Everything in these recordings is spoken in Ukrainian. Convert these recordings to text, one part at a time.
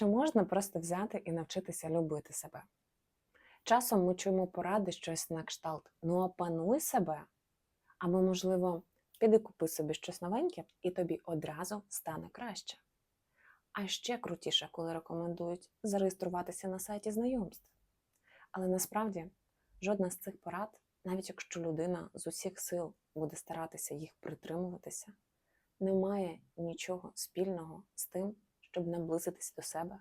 Чи можна просто взяти і навчитися любити себе? Часом ми чуємо поради щось на кшталт ну опануй себе, або, можливо, піди купи собі щось новеньке, і тобі одразу стане краще. А ще крутіше, коли рекомендують зареєструватися на сайті знайомств. Але насправді жодна з цих порад, навіть якщо людина з усіх сил буде старатися їх притримуватися, не має нічого спільного з тим, щоб наблизитись до себе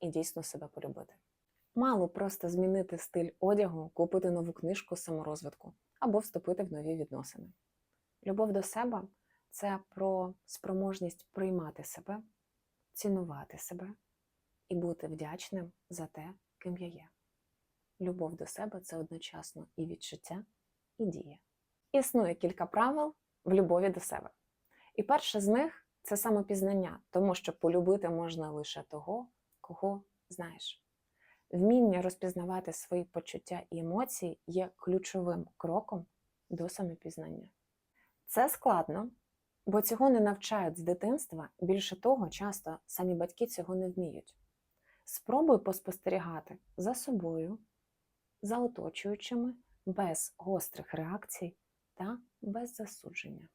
і дійсно себе полюбити. Мало просто змінити стиль одягу, купити нову книжку саморозвитку або вступити в нові відносини. Любов до себе це про спроможність приймати себе, цінувати себе і бути вдячним за те, ким я є. Любов до себе це одночасно і відчуття, і дія. Існує кілька правил в любові до себе. І перше з них це самопізнання, тому що полюбити можна лише того, кого знаєш. Вміння розпізнавати свої почуття і емоції є ключовим кроком до самопізнання. Це складно, бо цього не навчають з дитинства, більше того, часто самі батьки цього не вміють. Спробуй поспостерігати за собою, за оточуючими, без гострих реакцій та без засудження.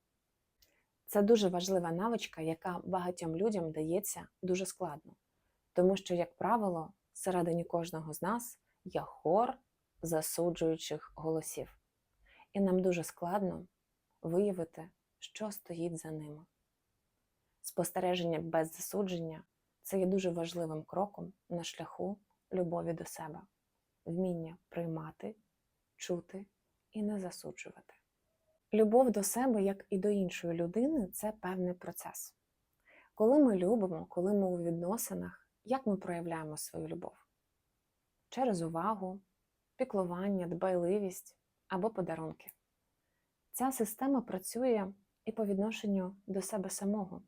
Це дуже важлива навичка, яка багатьом людям дається дуже складно, тому що, як правило, всередині кожного з нас є хор засуджуючих голосів, і нам дуже складно виявити, що стоїть за ними. Спостереження без засудження це є дуже важливим кроком на шляху любові до себе, вміння приймати, чути і не засуджувати. Любов до себе, як і до іншої людини, це певний процес. Коли ми любимо, коли ми у відносинах, як ми проявляємо свою любов? Через увагу, піклування, дбайливість або подарунки. Ця система працює і по відношенню до себе самого.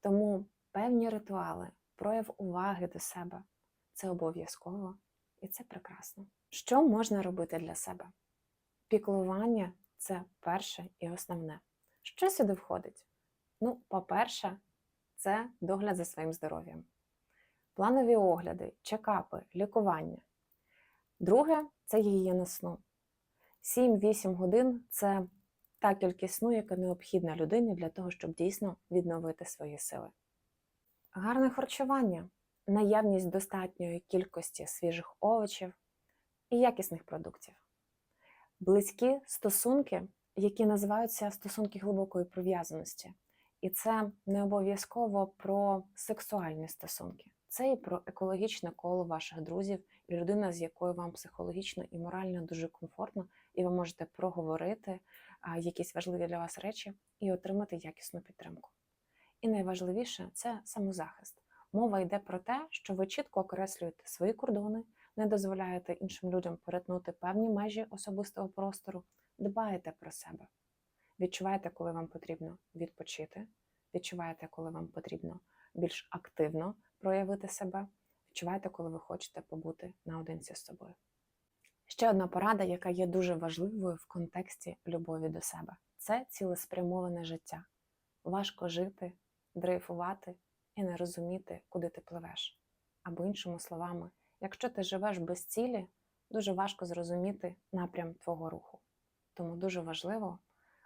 Тому певні ритуали, прояв уваги до себе це обов'язково і це прекрасно. Що можна робити для себе? Піклування це перше і основне. Що сюди входить? Ну, по-перше, це догляд за своїм здоров'ям, планові огляди, чекапи, лікування. Друге це гігієна сну. 7-8 годин це та кількість сну, яка необхідна людині для того, щоб дійсно відновити свої сили. Гарне харчування, наявність достатньої кількості свіжих овочів і якісних продуктів близькі стосунки, які називаються стосунки глибокої прив'язаності. І це не обов'язково про сексуальні стосунки, це і про екологічне коло ваших друзів і людина, з якою вам психологічно і морально дуже комфортно, і ви можете проговорити якісь важливі для вас речі і отримати якісну підтримку. І найважливіше це самозахист. Мова йде про те, що ви чітко окреслюєте свої кордони, не дозволяєте іншим людям перетнути певні межі особистого простору, дбаєте про себе. Відчуваєте, коли вам потрібно відпочити, відчуваєте, коли вам потрібно більш активно проявити себе, відчуваєте, коли ви хочете побути наодинці з собою. Ще одна порада, яка є дуже важливою в контексті любові до себе це цілеспрямоване життя. Важко жити, дрейфувати і не розуміти, куди ти пливеш. Або, іншими словами, Якщо ти живеш без цілі, дуже важко зрозуміти напрям твого руху. Тому дуже важливо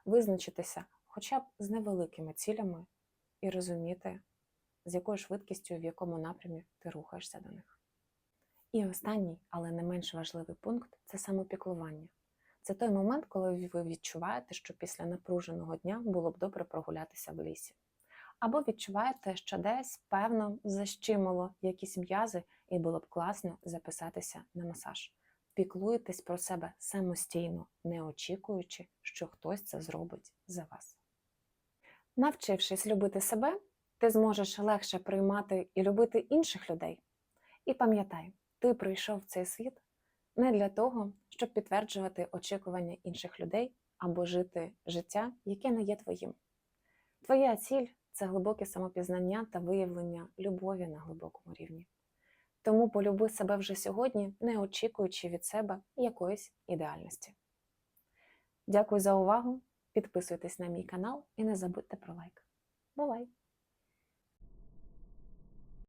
визначитися хоча б з невеликими цілями і розуміти, з якою швидкістю, в якому напрямі ти рухаєшся до них. І останній, але не менш важливий пункт це самопіклування. Це той момент, коли ви відчуваєте, що після напруженого дня було б добре прогулятися в лісі або відчуваєте, що десь, певно, защимало якісь м'язи, і було б класно записатися на масаж. Піклуєтесь про себе самостійно, не очікуючи, що хтось це зробить за вас. Навчившись любити себе, ти зможеш легше приймати і любити інших людей. І пам'ятай, ти прийшов в цей світ не для того, щоб підтверджувати очікування інших людей або жити життя, яке не є твоїм. Твоя ціль це глибоке самопізнання та виявлення любові на глибокому рівні. Тому полюби себе вже сьогодні, не очікуючи від себе якоїсь ідеальності. Дякую за увагу! Підписуйтесь на мій канал і не забудьте про лайк. Бувай!